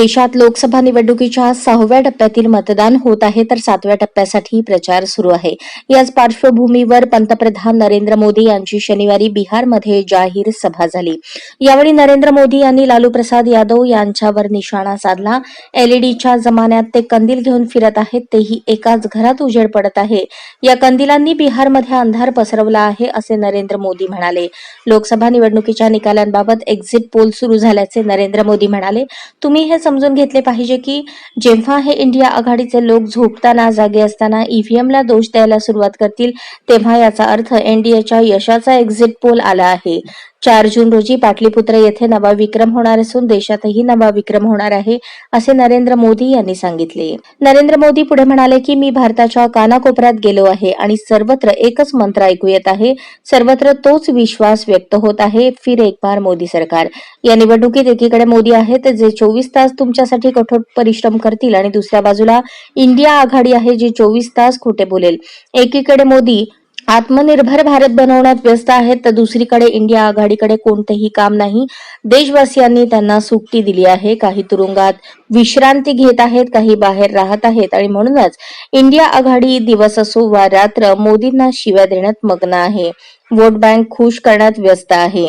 देशात लोकसभा निवडणुकीच्या सहाव्या टप्प्यातील मतदान होत आहे तर सातव्या टप्प्यासाठी प्रचार सुरू आहे. याच पार्श्वभूमीवर पंतप्रधान नरेंद्र मोदी यांची शनिवारी बिहारमध्ये जाहीर सभा झाली. यावेळी नरेंद्र मोदी यांनी लालू प्रसाद यादव यांच्यावर निशाणा साधला. एलईडीच्या जमान्यात ते कंदील घेऊन फिरत आहेत तेही एकाच घरात उजेड पडत आहे. या कंदिलांनी बिहारमध्ये अंधार पसरवला आहे असे नरेंद्र मोदी म्हणाले. लोकसभा निवडणुकीच्या निकालांबाबत एक्झिट पोल सुरू झाल्याचे नरेंद्र मोदी म्हणाले. तुम्ही हे समजून घेतले पाहिजे की जेव्हा हे इंडिया आघाडीचे लोक झोपताना जागे असताना ईव्हीएमला दोष द्यायला सुरुवात करतील तेव्हा याचा अर्थ एनडीएच्या यशाचा एक्झिट पोल आला आहे. चार जून रोजी पाटलीपुत्र येथे नवा विक्रम होणार असून देशातही नवा विक्रम होणार आहे असे नरेंद्र मोदी यांनी सांगितले. नरेंद्र मोदी पुढे म्हणाले की मी भारताच्या कानाकोपऱ्यात गेलो आहे आणि सर्वत्र एकच मंत्र ऐकू येत आहे. सर्वत्र तोच विश्वास व्यक्त होत आहे फिर एक बार मोदी सरकार. या निवडणुकीत एकीकडे मोदी आहेत जे चोवीस तास तुमच्यासाठी कठोर परिश्रम करतील आणि दुसऱ्या बाजूला इंडिया आघाडी आहे जी चोवीस तास खोटे बोलेल. एकीकडे मोदी आत्मनिर्भर भारत बनवण्यात व्यस्त आहेत तर दुसरीकडे इंडिया आघाडीकडे कोणतेही काम नाही. देशवासियांनी त्यांना सुट्टी दिली आहे. काही तुरुंगात विश्रांती घेत आहेत काही बाहेर राहत आहेत आणि म्हणूनच इंडिया आघाडी दिवस असो वा रात्र मोदींना शिव्या देण्यात मग्न आहे. वोट बँक खुश करण्यात व्यस्त आहे.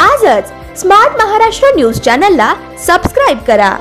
आजच स्मार्ट महाराष्ट्र न्यूज चॅनलला सबस्क्राईब करा.